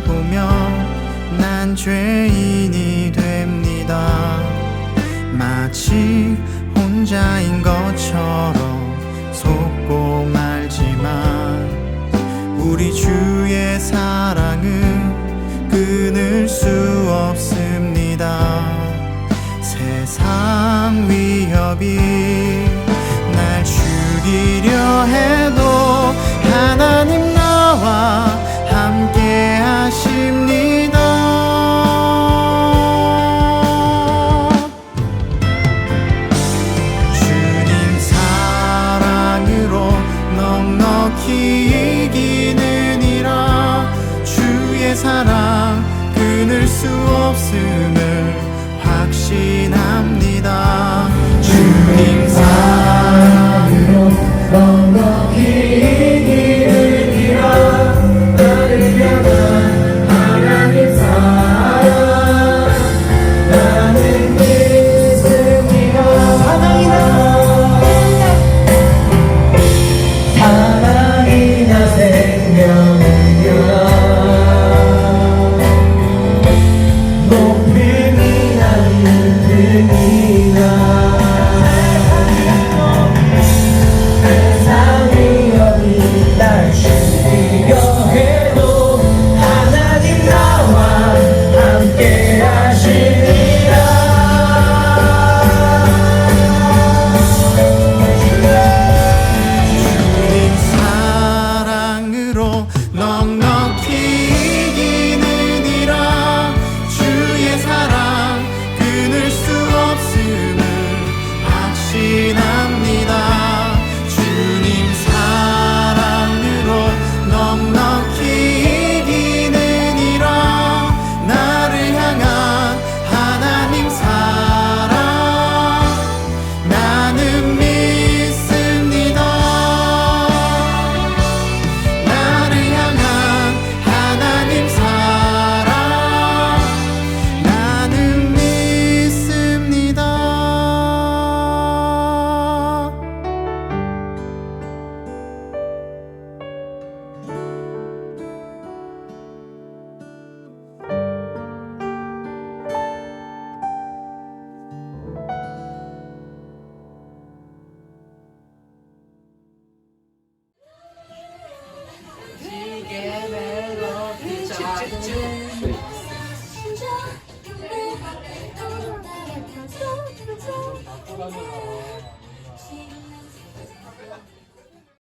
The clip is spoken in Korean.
보며 난 죄인이 됩니다. 마치 혼자인 것처럼 속고 말지만 우리 주의 사랑은 끊을 수 없습니다. 세상 위협이 зовсім не 아, 맞아 맞아.